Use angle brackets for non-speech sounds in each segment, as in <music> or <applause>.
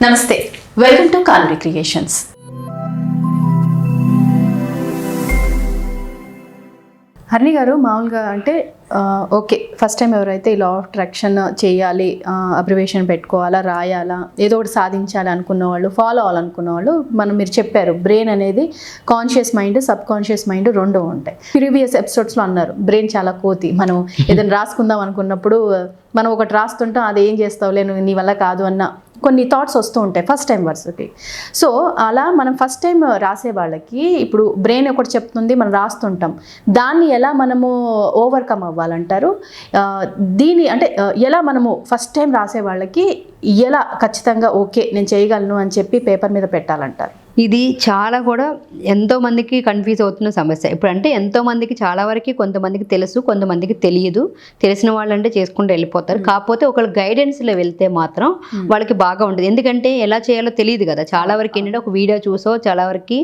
నమస్తే welcome to calorie creations. Harni గారు మామూలుగా అంటే ఓకే ఫస్ట్ టైం ఎవరైతే ఈ లా ఆఫ్ అట్రాక్షన్ చేయాలి అబ్రివేషన్ పెట్టుకోవాలా రాయాలా ఏదో ఒకటి సాధించాలి అనుకున్న వాళ్ళు ఫాలో అవ్వాలనుకున్న వాళ్ళు మనం మీరు చెప్పారు బ్రెయిన్ అనేది conscious mind subconscious mind రెండు ఉంటాయి. ప్రీవియస్ ఎపిసోడ్స్లో అన్నారు బ్రెయిన్ చాలా కోతి మనం <laughs> ఏదైనా రాసుకుందాం అనుకున్నప్పుడు మనం ఒకటి రాస్తుంటాం అది ఏం చేస్తావులే నువ్వు నీ వల్ల కాదు అన్న కొన్ని థాట్స్ వస్తూ ఉంటాయి ఫస్ట్ టైం వర్స్కి సో అలా మనం ఫస్ట్ టైం రాసే వాళ్ళకి ఇప్పుడు బ్రెయిన్ ఒకటి చెప్తుంది మనం రాస్తుంటాం. దాన్ని ఎలా మనము ఓవర్కమ్ అవ్వాలంటారు? దీని అంటే ఎలా మనము ఫస్ట్ టైం రాసే వాళ్ళకి ఎలా ఖచ్చితంగా ఓకే నేను చేయగలను అని చెప్పి పేపర్ మీద పెట్టాలంటారు? ఇది చాలా కూడా ఎంతో మందికి కన్ఫ్యూజ్ అవుతున్న సమస్య. ఇప్పుడు అంటే ఎంతో మందికి చాలా వరకు కొంతమందికి తెలుసు కొంతమందికి తెలియదు. తెలిసిన వాళ్ళంటే చేసుకుంటూ వెళ్ళిపోతారు. కాకపోతే ఒకళ్ళ గైడెన్స్లో వెళ్తే మాత్రం వాళ్ళకి బాగా ఉంటుంది ఎందుకంటే ఎలా చేయాలో తెలియదు కదా. చాలా వరకు ఏంటంటే ఒక వీడియో చూసో చాలా వరకు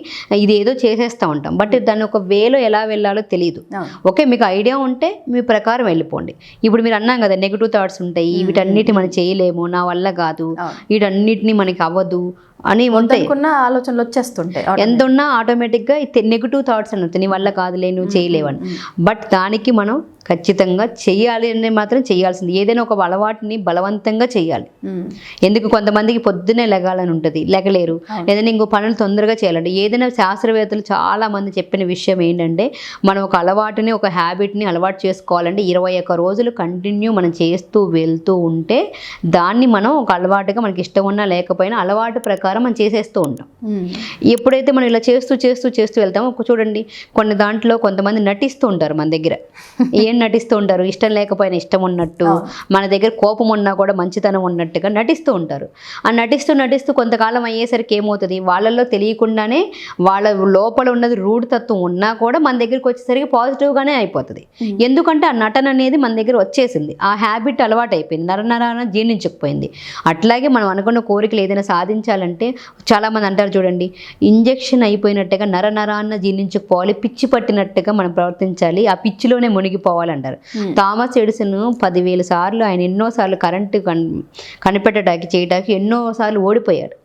ఇది ఏదో చేసేస్తూ ఉంటాం. బట్ దాన్ని ఒక వేలో ఎలా వెళ్ళాలో తెలియదు. ఓకే మీకు ఐడియా ఉంటే మీ ప్రకారం వెళ్ళిపోండి. ఇప్పుడు మీరు అన్నాం కదా నెగిటివ్ థాట్స్ ఉంటాయి. వీటన్నిటి మనం చేయలేము. నా వల్ల కాదు. వీటన్నిటిని మనకి అవ్వదు. అని ఉంటాయి ఆలోచనలు వచ్చేస్తుంటాయి ఎంత ఉన్నా ఆటోమేటిక్గా నెగిటివ్ థాట్స్ అని నీ వల్ల కాదులే నువ్వు చేయలేవని బట్ దానికి మనం ఖచ్చితంగా చెయ్యాలి అని మాత్రం చేయాల్సింది ఏదైనా ఒక అలవాటుని బలవంతంగా చేయాలి. ఎందుకు? కొంతమందికి పొద్దున్నే లెగాలని ఉంటుంది. లెగలేరు. ఏదైనా ఇంకో పనులు తొందరగా చేయాలంటే ఏదైనా శాస్త్రవేత్తలు చాలా మంది చెప్పిన విషయం ఏంటంటే మనం ఒక అలవాటుని ఒక హ్యాబిట్ని అలవాటు చేసుకోవాలంటే ఇరవై ఒక్క రోజులు కంటిన్యూ మనం చేస్తూ వెళ్తూ ఉంటే దాన్ని మనం ఒక అలవాటుగా మనకి ఇష్టం ఉన్నా లేకపోయినా అలవాటు ప్రకారం మనం చేసేస్తూ ఉంటాం. ఎప్పుడైతే మనం ఇలా చేస్తూ చేస్తూ చేస్తూ వెళ్తామో చూడండి కొన్ని దాంట్లో కొంతమంది నటిస్తూ ఉంటారు మన దగ్గర. ఏం <laughs> నటిస్తూ ఉంటారు? ఇష్టం లేకపోయినా ఇష్టం ఉన్నట్టు మన దగ్గర కోపం ఉన్నా కూడా మంచితనం ఉన్నట్టుగా నటిస్తూ ఉంటారు. ఆ నటిస్తూ నటిస్తూ కొంతకాలం అయ్యేసరికి ఏమవుతుంది? వాళ్ళల్లో తెలియకుండానే వాళ్ళ లోపల ఉన్నది రూఢ్ తత్వం ఉన్నా కూడా మన దగ్గరికి వచ్చేసరికి పాజిటివ్గానే అయిపోతుంది. ఎందుకంటే ఆ నటన అనేది మన దగ్గర వచ్చేసింది. ఆ హ్యాబిట్ అలవాటు అయిపోయింది నరనరాన జీర్ణించకపోయింది. అట్లాగే మనం అనుకున్న కోరికలు ఏదైనా సాధించాలంటే చాలామంది అంటారు చూడండి ఇంజెక్షన్ అయిపోయినట్టుగా నర నరాన్న జీర్ణించకపోవాలి పిచ్చి పట్టినట్టుగా మనం ప్రవర్తించాలి ఆ పిచ్చిలోనే మునిగిపోవాలి. అంటారు థామస్ ఎడిసన్ పదివేల సార్లు ఆయన ఎన్నోసార్లు కరెంటు కన్ కనిపెట్టడానికి చేయడానికి ఎన్నోసార్లు ఓడిపోయాడు.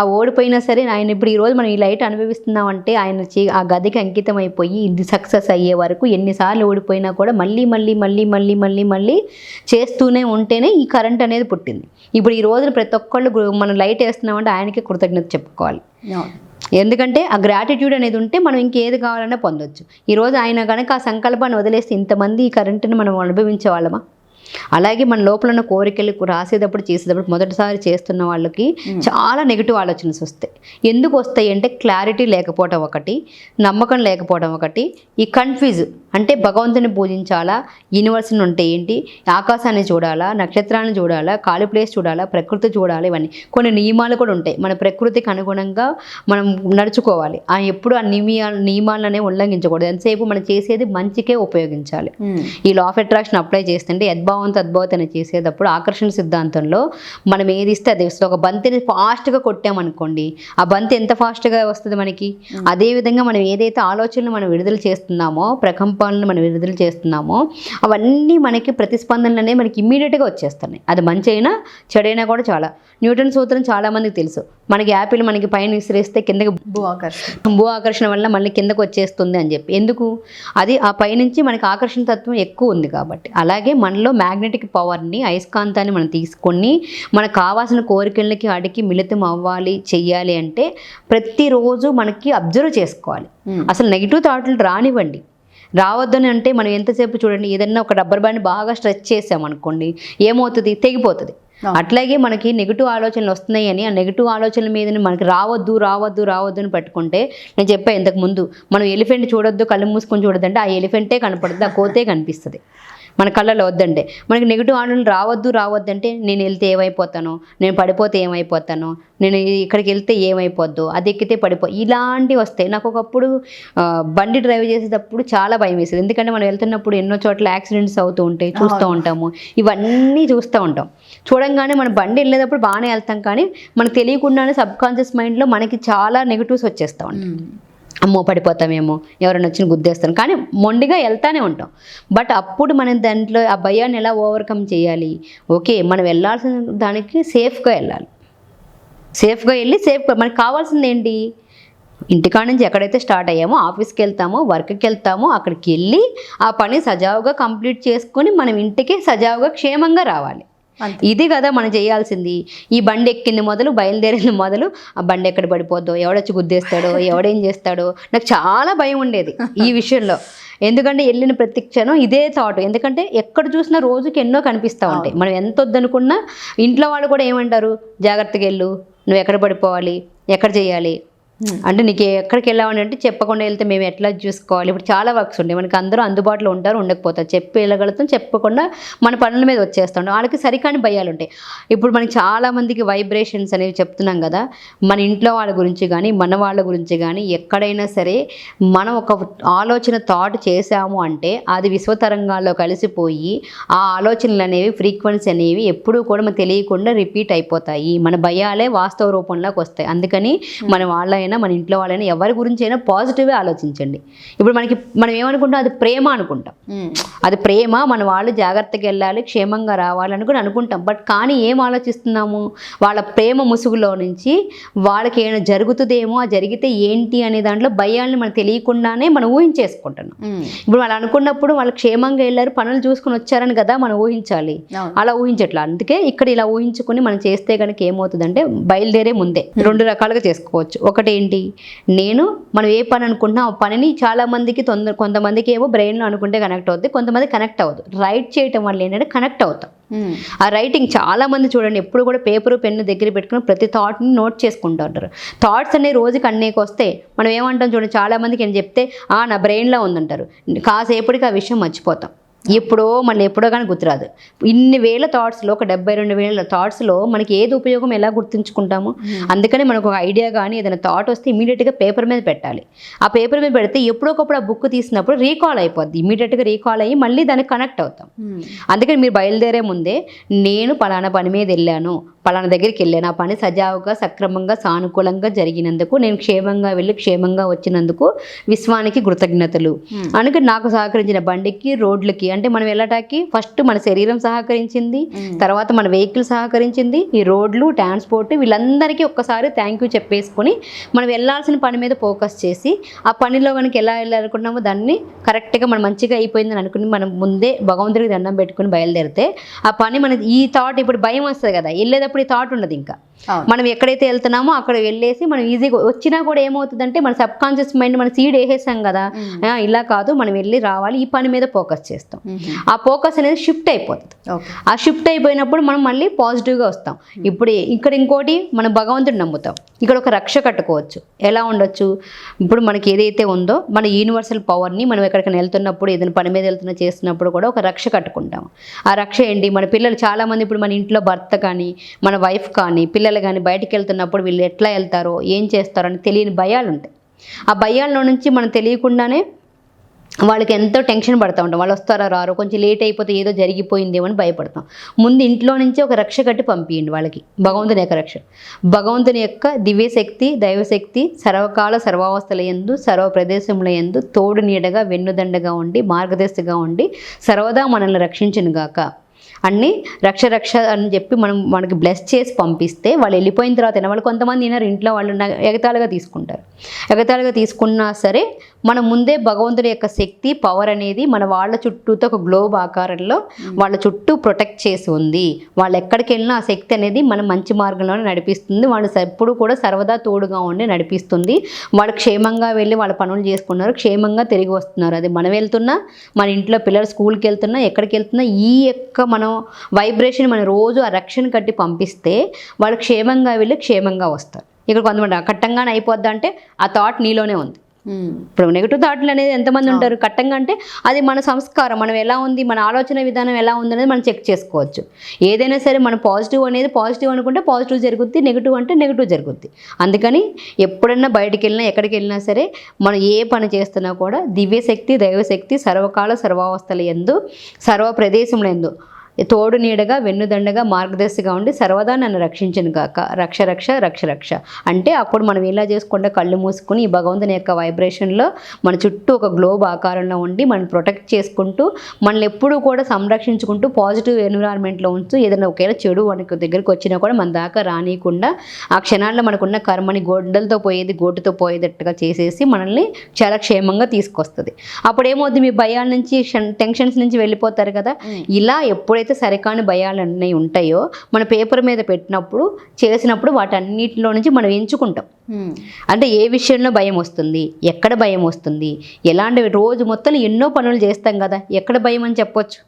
ఆ ఓడిపోయినా సరే ఆయన ఇప్పుడు ఈరోజు మనం ఈ లైట్ అనుభవిస్తున్నామంటే ఆయన చే ఆ గదికి అంకితం అయిపోయి ఇది సక్సెస్ అయ్యే వరకు ఎన్నిసార్లు ఓడిపోయినా కూడా మళ్ళీ మళ్ళీ మళ్ళీ మళ్ళీ మళ్ళీ మళ్ళీ చేస్తూనే ఉంటేనే ఈ కరెంట్ అనేది పుట్టింది. ఇప్పుడు ఈ రోజున ప్రతి ఒక్కళ్ళు మనం లైట్ వేస్తున్నామంటే ఆయనకి కృతజ్ఞత చెప్పుకోవాలి. ఎందుకంటే ఆ గ్రాటిట్యూడ్ అనేది ఉంటే మనం ఇంకేది కావాలన్నా పొందొచ్చు. ఈరోజు ఆయన కనుక ఆ సంకల్పాన్ని వదిలేస్తే ఇంతమంది ఈ కరెంటుని మనం అనుభవించే వాళ్ళమా? అలాగే మన లోపల ఉన్న కోరికలు రాసేటప్పుడు చేసేటప్పుడు మొదటిసారి చేస్తున్న వాళ్ళకి చాలా నెగిటివ్ ఆలోచనలు వస్తాయి. ఎందుకు వస్తాయి అంటే క్లారిటీ లేకపోవడం ఒకటి నమ్మకం లేకపోవడం ఒకటి. ఈ కన్ఫ్యూజ్ అంటే భగవంతుని పూజించాలా? యూనివర్స్ని ఉంటే ఏంటి? ఆకాశాన్ని చూడాలా? నక్షత్రాన్ని చూడాలా? ఖాళీ ప్లేస్ చూడాలా? ప్రకృతి చూడాలి? ఇవన్నీ. కొన్ని నియమాలు కూడా ఉంటాయి. మన ప్రకృతికి అనుగుణంగా మనం నడుచుకోవాలి. ఆ ఎప్పుడు ఆ నియమ నియమాలనే ఉల్లంఘించకూడదు. ఎంతసేపు మనం చేసేది మంచికే ఉపయోగించాలి. ఈ లా ఆఫ్ అట్రాక్షన్ అప్లై చేస్తుంటే యద్భావం తద్భావత అని చేసేటప్పుడు ఆకర్షణ సిద్ధాంతంలో మనం ఏది ఇస్తే అది వస్తుంది. ఒక బంతిని ఫాస్ట్గా కొట్టామనుకోండి ఆ బంతి ఎంత ఫాస్ట్గా వస్తుంది మనకి? అదే విధంగా మనం ఏదైతే ఆలోచనలు మనం విడుదల చేస్తున్నామో ప్రకంపనలు మనం విడుదల చేస్తున్నామో అవన్నీ మనకి ప్రతిస్పందనలు అనేవి మనకి ఇమ్మీడియట్గా వచ్చేస్తున్నాయి. అది మంచి అయినా చెడైనా కూడా చాలా. న్యూటన్ సూత్రం చాలా మందికి తెలుసు. మనకి యాపిల్ మనకి పైన విసిరేస్తే కిందకి భూ ఆకర్షణ. భూ ఆకర్షణ వల్ల మళ్ళీ కిందకు వచ్చేస్తుంది అని చెప్పి. ఎందుకు? అది ఆ పైనుంచి మనకి ఆకర్షణ తత్వం ఎక్కువ ఉంది కాబట్టి. అలాగే మనలో మ్యాగ్నెటిక్ పవర్ని అయస్కాంతాన్ని మనం తీసుకొని మనకు కావాల్సిన కోరికలకి అడిగి మిళితం అవ్వాలి చెయ్యాలి అంటే ప్రతిరోజు మనకి అబ్జర్వ్ చేసుకోవాలి. Hmm. అసలు నెగిటివ్ థాట్లు రానివ్వండి. రావద్దని అంటే మనం ఎంతసేపు చూడండి ఏదన్నా ఒక రబ్బర్ బ్యాండ్ బాగా స్ట్రెచ్ చేసామనుకోండి ఏమవుతుంది? తెగిపోతుంది. అట్లాగే మనకి నెగిటివ్ ఆలోచనలు వస్తున్నాయి అని ఆ నెగిటివ్ ఆలోచనల మీద మనకి రావద్దు రావద్దు రావద్దు అని పెట్టుకుంటే నేను చెప్పా ఇంతకు ముందు మనం ఎలిఫెంట్ చూడొద్దు కళ్ళు మూసుకొని చూడొద్దు అంటే ఆ ఎలిఫెంటే కనపడుతుంది ఆ కోతే కనిపిస్తుంది. మన కళ్ళలో వద్దంటే మనకి నెగిటివ్ ఆలోచనలు రావద్దు రావద్దంటే నేను వెళ్తే ఏమైపోతాను? నేను పడిపోతే ఏమైపోతాను? నేను ఇక్కడికి వెళ్తే ఏమైపోద్దు? అది ఎక్కితే పడిపో ఇలాంటివి వస్తాయి నాకు ఒకప్పుడు బండి డ్రైవ్ చేసేటప్పుడు చాలా భయం వేసేది ఎందుకంటే మనం వెళ్తున్నప్పుడు ఎన్నో చోట్ల యాక్సిడెంట్స్ అవుతూ ఉంటాయి చూస్తూ ఉంటాము. ఇవన్నీ చూస్తూ ఉంటాం. చూడంగానే మన బండి వెళ్ళేటప్పుడు బాగానే వెళ్తాం కానీ మనకు తెలియకుండానే సబ్ కాన్షియస్ మైండ్లో మనకి చాలా నెగిటివ్స్ వచ్చేస్తూ ఉంటాయి. అమ్మో పడిపోతామేమో ఎవరైనా వచ్చి గుద్దేస్తాను కానీ మొండిగా వెళ్తానే ఉంటాం. బట్ అప్పుడు మనం దాంట్లో ఆ భయాన్ని ఎలా ఓవర్కమ్ చేయాలి? ఓకే మనం వెళ్ళాల్సిన దానికి సేఫ్గా వెళ్ళాలి. సేఫ్గా వెళ్ళి సేఫ్గా మనకి కావాల్సింది ఏంటి? ఇంటికాడ నుంచి ఎక్కడైతే స్టార్ట్ అయ్యామో ఆఫీస్కి వెళ్తామో వర్క్కి వెళ్తామో అక్కడికి వెళ్ళి ఆ పని సజావుగా కంప్లీట్ చేసుకొని మనం ఇంటికి సజావుగా క్షేమంగా రావాలి. ఇది కదా మనం చేయాల్సింది. ఈ బండి ఎక్కింది మొదలు బయలుదేరింది మొదలు ఆ బండి ఎక్కడ పడిపోద్దో ఎవడొచ్చి గుద్దేస్తాడో <laughs> ఎవడేం చేస్తాడో నాకు చాలా భయం ఉండేది ఈ విషయంలో. ఎందుకంటే వెళ్ళిన ప్రతి క్షణం ఇదే థాట్ ఎందుకంటే ఎక్కడ చూసినా రోజుకి ఎన్నో కనిపిస్తూ ఉంటాయి. మనం ఎంత వద్దనుకున్నా ఇంట్లో వాళ్ళు కూడా ఏమంటారు? జాగ్రత్తగా వెళ్ళు. నువ్వు ఎక్కడ పడిపోవాలి? ఎక్కడ చేయాలి? అంటే నీకు ఎక్కడికి వెళ్ళామని అంటే చెప్పకుండా వెళ్తే మేము ఎట్లా చూసుకోవాలి? ఇప్పుడు చాలా వర్క్స్ ఉంటాయి. మనకి అందరూ అందుబాటులో ఉంటారు ఉండకపోతారు. చెప్పి వెళ్ళగలుగుతాం చెప్పకుండా మన పనుల మీద వచ్చేస్తాం వాళ్ళకి సరికాని భయాలు ఉంటాయి. ఇప్పుడు మనకి చాలా మందికి వైబ్రేషన్స్ అనేవి చెప్తున్నాం కదా. మన ఇంట్లో వాళ్ళ గురించి కానీ మన వాళ్ళ గురించి కానీ ఎక్కడైనా సరే మనం ఒక ఆలోచన థాట్ చేసాము అంటే అది విశ్వతరంగాల్లో కలిసిపోయి ఆ ఆలోచనలు అనేవి ఫ్రీక్వెన్సీ అనేవి ఎప్పుడూ కూడా మనకు తెలియకుండా రిపీట్ అయిపోతాయి. మన భయాలే వాస్తవ రూపంలోకి వస్తాయి. అందుకని మన వాళ్ళైనా మన ఇంట్లో వాళ్ళైనా ఎవరి గురించి అయినా పాజిటివ్గా ఆలోచించండి. ఇప్పుడు మనకి మనం ఏమనుకుంటాం? అది ప్రేమ అనుకుంటాం. అది ప్రేమ మన వాళ్ళు జాగ్రత్తగా వెళ్ళాలి క్షేమంగా రావాలని కూడా అనుకుంటాం. బట్ కానీ ఏం ఆలోచిస్తున్నాము? వాళ్ళ ప్రేమ ముసుగులో నుంచి వాళ్ళకి ఏమైనా జరుగుతుందేమో ఆ జరిగితే ఏంటి అనే దాంట్లో భయాల్ని మనకు తెలియకుండానే మనం ఊహించేసుకుంటున్నాం. ఇప్పుడు వాళ్ళు అనుకున్నప్పుడు వాళ్ళు క్షేమంగా వెళ్ళారు పనులు చూసుకుని వచ్చారని కదా మనం ఊహించాలి. అలా ఊహించట్లా. అందుకే ఇక్కడ ఇలా ఊహించుకుని మనం చేస్తే కనుక ఏమవుతుందంటే బయలుదేరే ముందే రెండు రకాలుగా చేసుకోవచ్చు. ఒకటి ఏంటి? నేను మనం ఏ పని అనుకుంటున్నా ఆ పనిని చాలా మందికి తొందర కొంతమందికి ఏమో బ్రెయిన్లో అనుకుంటే కనెక్ట్ అవుతుంది కొంతమంది కనెక్ట్ అవ్వదు. రైట్ చేయటం వల్ల ఏంటంటే కనెక్ట్ అవుతాం. ఆ రైటింగ్ చాలా మంది చూడండి ఎప్పుడు కూడా పేపరు పెన్ను దగ్గర పెట్టుకుని ప్రతి థాట్ని నోట్ చేసుకుంటూ ఉంటారు. థాట్స్ అనేవి రోజుకి అన్నేకి వస్తే మనం ఏమంటాం చూడండి చాలా మందికి నేను చెప్తే ఆ నా బ్రెయిన్లో ఉందంటారు. కాసేపటికి ఆ విషయం మర్చిపోతాం. ఎప్పుడో మళ్ళీ ఎప్పుడో కానీ గుర్తురాదు. ఇన్ని వేల థాట్స్లో ఒక డెబ్బై రెండు వేల థాట్స్లో మనకి ఏది ఉపయోగం ఎలా గుర్తుంచుకుంటాము? అందుకని మనకు ఒక ఐడియా కానీ ఏదైనా థాట్ వస్తే ఇమీడియట్గా పేపర్ మీద పెట్టాలి. ఆ పేపర్ మీద పెడితే ఎప్పుడోకప్పుడు ఆ బుక్ తీసినప్పుడు రీకాల్ అయిపోద్ది. ఇమీడియట్గా రీకాల్ అయ్యి మళ్ళీ దానికి కనెక్ట్ అవుతాం. అందుకని మీరు బయలుదేరే ముందే నేను పలానా పని మీద వెళ్ళాను. పలానా దగ్గరికి వెళ్ళాను ఆ పని సజావుగా సక్రమంగా సానుకూలంగా జరిగినందుకు నేను క్షేమంగా వెళ్ళి క్షేమంగా వచ్చినందుకు విశ్వానికి కృతజ్ఞతలు. అందుకే నాకు సహకరించిన బండికి రోడ్లకి అంటే మనం వెళ్ళటానికి ఫస్ట్ మన శరీరం సహకరించింది. తర్వాత మన వెహికల్ సహకరించింది ఈ రోడ్లు ట్రాన్స్పోర్ట్ వీళ్ళందరికీ ఒక్కసారి థ్యాంక్ యూ చెప్పేసుకొని మనం వెళ్ళాల్సిన పని మీద ఫోకస్ చేసి ఆ పనిలో కనుక ఎలా వెళ్ళాలనుకున్నామో దాన్ని కరెక్ట్గా మనం మంచిగా అయిపోయిందని అనుకుని మనం ముందే భగవంతుడికి దండం పెట్టుకుని బయలుదేరితే ఆ పని మన ఈ థాట్ ఇప్పుడు భయం వస్తుంది కదా వెళ్ళేటప్పుడు ఈ థాట్ ఉండదు ఇంకా. మనం ఎక్కడైతే వెళ్తున్నామో అక్కడ వెళ్ళేసి మనం ఈజీగా వచ్చినా కూడా ఏమవుతుందంటే మన సబ్ కాన్షియస్ మైండ్ మన సీడ్ వేసేసాం కదా. ఇలా కాదు మనం వెళ్ళి రావాలి ఈ పని మీద ఫోకస్ చేస్తాం. ఆ ఫోకస్ అనేది షిఫ్ట్ అయిపోతుంది. ఆ షిఫ్ట్ అయిపోయినప్పుడు మనం మళ్ళీ పాజిటివ్గా వస్తాం. ఇప్పుడు ఇక్కడ ఇంకోటి మనం భగవంతుడిని నమ్ముతాం. ఇక్కడ ఒక రక్ష కట్టుకోవచ్చు. ఎలా ఉండొచ్చు? ఇప్పుడు మనకి ఏదైతే ఉందో మన యూనివర్సల్ పవర్ని మనం ఎక్కడికైనా వెళ్తున్నప్పుడు ఏదైనా పని మీద వెళ్తున్నా చేస్తున్నప్పుడు కూడా ఒక రక్ష కట్టుకుంటాం. ఆ రక్ష ఏంటి? మన పిల్లలు చాలామంది ఇప్పుడు మన ఇంట్లో భర్త కానీ మన వైఫ్ కానీ పిల్లలు కానీ బయటికి వెళ్తున్నప్పుడు వీళ్ళు ఎట్లా వెళ్తారో ఏం చేస్తారో అని తెలియని భయాలు ఉంటాయి. ఆ భయాల్లో నుంచి మనం తెలియకుండానే వాళ్ళకి ఎంతో టెన్షన్ పడతా ఉంటాం. వాళ్ళు వస్తారా రారో కొంచెం లేట్ అయిపోతే ఏదో జరిగిపోయిందేమో అని భయపడతాం. ముందు ఇంట్లో నుంచి ఒక రక్ష కట్టి పంపియండి వాళ్ళకి. భగవంతుని యొక్క రక్ష. భగవంతుని యొక్క దివ్యశక్తి దైవశక్తి సర్వకాల సర్వావస్థల ఎందు సర్వ ప్రదేశముల ఎందు తోడు నీడగా వెన్నుదండగా ఉండి మార్గదర్శిగా ఉండి సర్వదా మనల్ని రక్షించను గాక అన్ని రక్ష రక్ష అని చెప్పి మనం మనకి బ్లెస్ చేసి పంపిస్తే వాళ్ళు వెళ్ళిపోయిన తర్వాత వాళ్ళు కొంతమంది వినరు ఇంట్లో వాళ్ళు ఎగతాళిగా తీసుకుంటారు. ఎగతాళిగా తీసుకున్నా సరే మనం ముందే భగవంతుడి యొక్క శక్తి పవర్ అనేది మన వాళ్ళ చుట్టూతో ఒక గ్లోబ్ ఆకారంలో వాళ్ళ చుట్టూ ప్రొటెక్ట్ చేసి ఉంది. వాళ్ళు ఎక్కడికి వెళ్ళినా ఆ శక్తి అనేది మన మంచి మార్గంలోనే నడిపిస్తుంది. వాళ్ళు ఎప్పుడు కూడా సర్వదా తోడుగా ఉండి నడిపిస్తుంది. వాళ్ళు క్షేమంగా వెళ్ళి వాళ్ళ పనులు చేసుకున్నారు. క్షేమంగా తిరిగి వస్తున్నారు. అది మనం వెళ్తున్నా మన ఇంట్లో పిల్లలు స్కూల్కి వెళ్తున్నా ఎక్కడికి వెళ్తున్నా ఈ యొక్క మనం వైబ్రేషన్ మనం రోజు ఆ రక్షణ కట్టి పంపిస్తే వాళ్ళు క్షేమంగా వెళ్ళి క్షేమంగా వస్తారు. ఇక్కడ కొంతమంది కట్టంగానే అయిపోద్దా? అంటే ఆ థాట్ నీలోనే ఉంది. ఇప్పుడు నెగిటివ్ థాట్లు అనేది ఎంతమంది ఉంటారు? కట్టంగా అంటే అది మన సంస్కారం మనం ఎలా ఉంది మన ఆలోచన విధానం ఎలా ఉంది అనేది మనం చెక్ చేసుకోవచ్చు. ఏదైనా సరే మన పాజిటివ్ అనేది పాజిటివ్ అనుకుంటే పాజిటివ్ జరుగుద్ది నెగిటివ్ అంటే నెగిటివ్ జరుగుద్ది. అందుకని ఎప్పుడన్నా బయటికి వెళ్ళినా ఎక్కడికి వెళ్ళినా సరే మనం ఏ పని చేస్తున్నా కూడా దివ్యశక్తి దైవశక్తి సర్వకాల సర్వావస్థల ఎందు సర్వ ప్రదేశముల ఎందు తోడు నీడగా వెన్నుదండగా మార్గదర్శిగా ఉండి సర్వదా నన్ను రక్షించను కాక రక్ష రక్ష రక్ష రక్ష. అంటే అప్పుడు మనం ఇలా చేసుకుంటే కళ్ళు మూసుకుని ఈ భగవంతుని యొక్క వైబ్రేషన్లో మన చుట్టూ ఒక గ్లోబ్ ఆకారంలో ఉండి మనం ప్రొటెక్ట్ చేసుకుంటూ మనల్ని ఎప్పుడూ కూడా సంరక్షించుకుంటూ పాజిటివ్ ఎన్విరాన్మెంట్లో ఉంటూ ఏదైనా ఒకవేళ చెడు మనకు దగ్గరికి వచ్చినా కూడా మన దాకా రానియకుండా ఆ క్షణాల్లో మనకున్న కర్మని గొడ్డలతో పోయేది గోటుతో పోయేటట్టుగా చేసేసి మనల్ని చాలా క్షేమంగా తీసుకొస్తుంది. అప్పుడు ఏమవుద్ది మీ భయాల నుంచి షన్- టెన్షన్స్ నుంచి వెళ్ళిపోతారు కదా. ఇలా ఎప్పుడైతే సరికాని భయాలు అన్నీ ఉంటాయో మన పేపర్ మీద పెట్టినప్పుడు చేసినప్పుడు వాటన్నిటిలో నుంచి మనం ఎంచుకుంటాం. అంటే ఏ విషయంలో భయం వస్తుంది ఎక్కడ భయం వస్తుంది ఎలాంటి రోజు మొత్తం ఎన్నో పనులు చేస్తాం కదా ఎక్కడ భయం అని చెప్పొచ్చు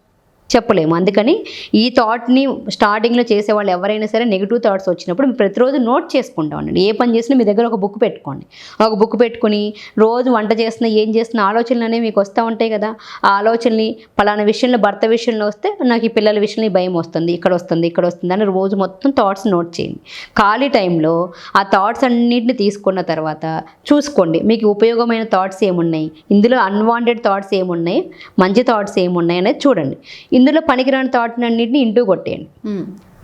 చెప్పలేము. అందుకని ఈ థాట్ని స్టార్టింగ్లో చేసే వాళ్ళు ఎవరైనా సరే నెగిటివ్ థాట్స్ వచ్చినప్పుడు ప్రతిరోజు నోట్ చేసుకుంటా ఉండండి. ఏ పని చేసినా మీ దగ్గర ఒక బుక్ పెట్టుకోండి. ఒక బుక్ పెట్టుకుని రోజు వంట చేస్తున్నా ఏం చేస్తున్న ఆలోచనలు అనేవి మీకు వస్తూ ఉంటాయి కదా. ఆ ఆలోచనని పలానా విషయంలో భర్త విషయంలో వస్తే నాకు ఈ పిల్లల విషయంలో భయం వస్తుంది ఇక్కడ వస్తుంది ఇక్కడ వస్తుంది అని రోజు మొత్తం థాట్స్ నోట్ చేయండి. ఖాళీ టైంలో ఆ థాట్స్ అన్నిటిని తీసుకున్న తర్వాత చూసుకోండి. మీకు ఉపయోగమైన థాట్స్ ఏమున్నాయి? ఇందులో అన్వాంటెడ్ థాట్స్ ఏమున్నాయి? మంచి థాట్స్ ఏమున్నాయి అనేది చూడండి. ఇందులో పనికిరాని థాట్ అన్నింటిని ఇంటూ కొట్టేయండి.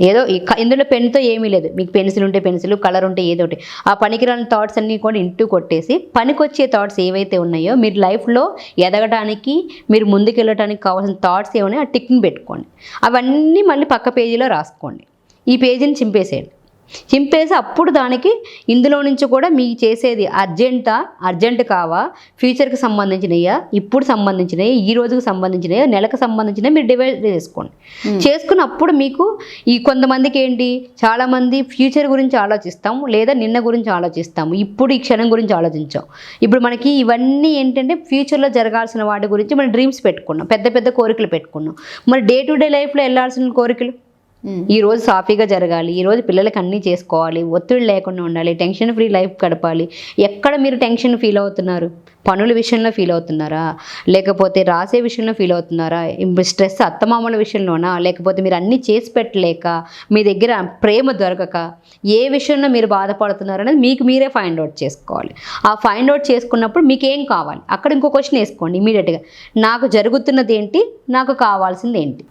ఏదో ఇందులో పెన్తో ఏమీ లేదు. మీకు పెన్సిల్ ఉంటే పెన్సిల్ కలర్ ఉంటే ఏదో ఒకటి. ఆ పనికిరాని థాట్స్ అన్నీ కూడా ఇంటూ కొట్టేసి పనికొచ్చే థాట్స్ ఏవైతే ఉన్నాయో మీరు లైఫ్లో ఎదగడానికి మీరు ముందుకెళ్ళడానికి కావాల్సిన థాట్స్ ఏమన్నాయో ఆ టిక్ని పెట్టుకోండి. అవన్నీ మళ్ళీ పక్క పేజీలో రాసుకోండి. ఈ పేజీని చింపేసేయండి. చింపేసి అప్పుడు దానికి ఇందులో నుంచి కూడా మీ చేసేది అర్జెంటా అర్జెంట్ కావా ఫ్యూచర్కి సంబంధించినయా ఇప్పుడు సంబంధించినవి ఈ రోజుకి సంబంధించినవి నెలకు సంబంధించినవి మీరు డివైడ్ చేసుకోండి. చేసుకున్నప్పుడు మీకు ఈ కొంతమందికి ఏంటి? చాలామంది ఫ్యూచర్ గురించి ఆలోచిస్తాము లేదా నిన్న గురించి ఆలోచిస్తాము ఇప్పుడు ఈ క్షణం గురించి ఆలోచించాం. ఇప్పుడు మనకి ఇవన్నీ ఏంటంటే ఫ్యూచర్లో జరగాల్సిన వాటి గురించి మనం డ్రీమ్స్ పెట్టుకున్నాం పెద్ద పెద్ద కోరికలు పెట్టుకున్నాం. మరి డే టు డే లైఫ్లో వెళ్ళాల్సిన కోరికలు. Hmm. ఈ రోజు సాఫీగా జరగాలి ఈ రోజు పిల్లలకి అన్నీ చేసుకోవాలి ఒత్తిడి లేకుండా ఉండాలి టెన్షన్ ఫ్రీ లైఫ్ గడపాలి. ఎక్కడ మీరు టెన్షన్ ఫీల్ అవుతున్నారు? పనుల విషయంలో ఫీల్ అవుతున్నారా? లేకపోతే రాసే విషయంలో ఫీల్ అవుతున్నారా? స్ట్రెస్ అత్తమామల విషయంలోనా? లేకపోతే మీరు అన్నీ చేసి పెట్టలేక మీ దగ్గర ప్రేమ దొరకక ఏ విషయంలో మీరు బాధపడుతున్నారు అనేది మీకు మీరే ఫైండ్ అవుట్ చేసుకోవాలి. ఆ ఫైండ్ అవుట్ చేసుకున్నప్పుడు మీకు ఏం కావాలి? అక్కడ ఇంకో క్వశ్చన్ వేసుకోండి ఇమీడియట్గా నాకు జరుగుతున్నది ఏంటి? నాకు కావాల్సింది ఏంటి?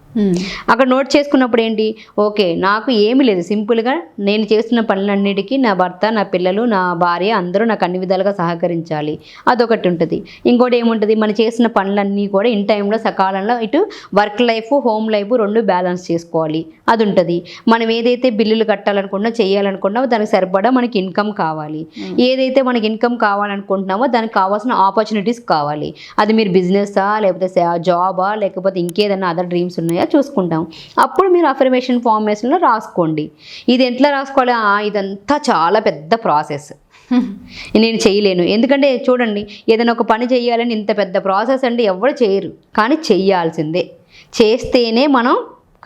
అక్కడ నోట్ చేసుకున్నప్పుడు ఏంటి? ఓకే నాకు ఏమీ లేదు. సింపుల్గా నేను చేస్తున్న పనులన్నిటికీ నా భర్త నా పిల్లలు నా భార్య అందరూ నాకు అన్ని విధాలుగా సహకరించాలి. అదొకటి ఉంటుంది. ఇంకోటి ఏముంటుంది? మనం చేసిన పనులన్నీ కూడా ఇన్ టైంలో సకాలంలో ఇటు వర్క్ లైఫ్ హోమ్ లైఫ్ రెండు బ్యాలెన్స్ చేసుకోవాలి. అది ఉంటుంది మనం ఏదైతే బిల్లులు కట్టాలనుకున్నా చేయాలనుకున్నామో దానికి సరిపడా మనకి ఇన్కమ్ కావాలి. ఏదైతే మనకి ఇన్కమ్ కావాలనుకుంటున్నామో దానికి కావాల్సిన ఆపర్చునిటీస్ కావాలి. అది మీరు బిజినెస్సా లేకపోతే జాబా లేకపోతే ఇంకేదైనా అదర్ డ్రీమ్స్ ఉన్నాయా? చూసుకుంటాం. అప్పుడు మీరు అఫర్మేషన్ ఫార్మేషన్లో రాసుకోండి. ఇది ఎట్లా రాసుకోవాలి? ఇదంతా చాలా పెద్ద ప్రాసెస్ <laughs> నేను చేయలేను. ఎందుకంటే చూడండి ఏదైనా ఒక పని చేయాలని ఇంత పెద్ద ప్రాసెస్ అంటే ఎవరు చేయరు. కానీ చేయాల్సిందే. చేస్తేనే మనం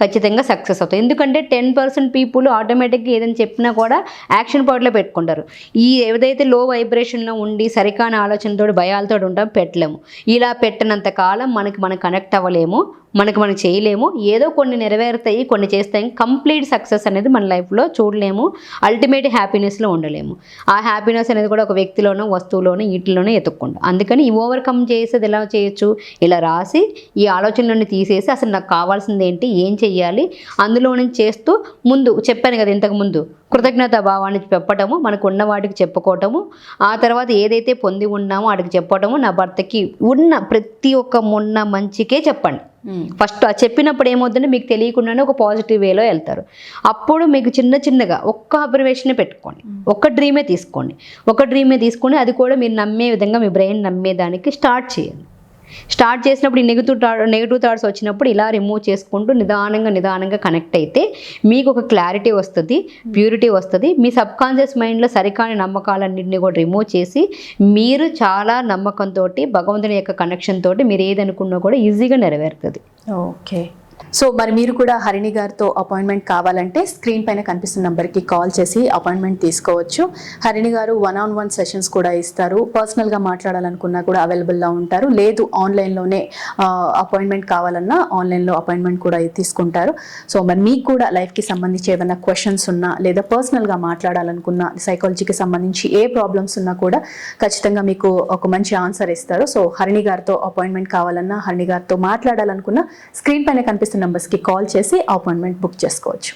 ఖచ్చితంగా సక్సెస్ అవుతాం. ఎందుకంటే టెన్ పర్సెంట్ పీపుల్ ఆటోమేటిక్గా ఏదైనా చెప్పినా కూడా యాక్షన్ పార్ట్లో పెట్టుకుంటారు. ఈ ఏదైతే లో వైబ్రేషన్లో ఉండి సరికాని ఆలోచనతో భయాలతో ఉంటాం పెట్టలేము. ఇలా పెట్టినంత కాలం మనకి మనం కనెక్ట్ అవ్వలేము. మనకు మనం చేయలేము. ఏదో కొన్ని నెరవేరుతాయి కొన్ని చేస్తాయి. కంప్లీట్ సక్సెస్ అనేది మన లైఫ్లో చూడలేము. అల్టిమేట్ హ్యాపీనెస్లో ఉండలేము. ఆ హ్యాపీనెస్ అనేది కూడా ఒక వ్యక్తిలోనో వస్తువులోనో వీటిలోనో ఎత్తుక్కుంటాం అందుకని ఈ ఓవర్కమ్ చేసేది ఎలా చేయొచ్చు? ఇలా రాసి ఈ ఆలోచనలను తీసేసి అసలు నాకు కావాల్సింది ఏంటి? ఏం చెయ్యాలి? అందులో నుంచి చేస్తూ ముందు చెప్పాను కదా ఇంతకు ముందు కృతజ్ఞత భావాన్ని చెప్పటము మనకు ఉన్న వాటికి చెప్పుకోవటము ఆ తర్వాత ఏదైతే పొంది ఉన్నామో వాటికి చెప్పటము నా భర్తకి ఉన్న ప్రతి ఒక్క మొన్న మంచికే చెప్పండి. ఫస్ట్ ఆ చెప్పినప్పుడు ఏమవుతుందంటే మీకు తెలియకుండానే ఒక పాజిటివ్ వేలో వెళ్తారు. అప్పుడు మీకు చిన్న చిన్నగా ఒక్క అబ్జర్వేషనే పెట్టుకోండి. ఒక్క డ్రీమే తీసుకోండి. ఒక డ్రీమే తీసుకొని అది కూడా మీరు నమ్మే విధంగా మీ బ్రెయిన్ నమ్మేదానికి స్టార్ట్ చేయండి. స్టార్ట్ చేసినప్పుడు ఈ నెగిటివ్ థాట్ నెగిటివ్ థాట్స్ వచ్చినప్పుడు ఇలా రిమూవ్ చేసుకుంటూ నిదానంగా నిదానంగా కనెక్ట్ అయితే మీకు ఒక క్లారిటీ వస్తుంది ప్యూరిటీ వస్తుంది. మీ సబ్ కాన్షియస్ మైండ్లో సరికాని నమ్మకాలన్నింటినీ కూడా రిమూవ్ చేసి మీరు చాలా నమ్మకంతో భగవంతుని యొక్క కనెక్షన్ తోటి మీరు ఏదనుకున్నా కూడా ఈజీగా నెరవేరుతుంది. ఓకే. సో మరి మీరు కూడా హరిణి గారితో అపాయింట్మెంట్ కావాలంటే స్క్రీన్ పైన కనిపిస్తున్న నెంబర్కి కాల్ చేసి అపాయింట్మెంట్ తీసుకోవచ్చు. హరిణి గారు వన్ ఆన్ వన్ సెషన్స్ కూడా ఇస్తారు. పర్సనల్గా మాట్లాడాలనుకున్నా కూడా అవైలబుల్లో ఉంటారు. లేదు ఆన్లైన్లోనే అపాయింట్మెంట్ కావాలన్నా ఆన్లైన్లో అపాయింట్మెంట్ కూడా తీసుకుంటారు. సో మరి మీకు కూడా లైఫ్కి సంబంధించి ఏమైనా క్వశ్చన్స్ ఉన్నా లేదా పర్సనల్గా మాట్లాడాలనుకున్నా సైకాలజీకి సంబంధించి ఏ ప్రాబ్లమ్స్ ఉన్నా కూడా ఖచ్చితంగా మీకు ఒక మంచి ఆన్సర్ ఇస్తారు. సో హరిణి గారితో అపాయింట్మెంట్ కావాలన్నా హరిణి గారితో మాట్లాడాలనుకున్నా స్క్రీన్ పైన కనిపిస్తుంది కనిపిస్తున్న నెంబర్స్కి కాల్ చేసి అపాయింట్మెంట్ బుక్ చేసుకోవచ్చు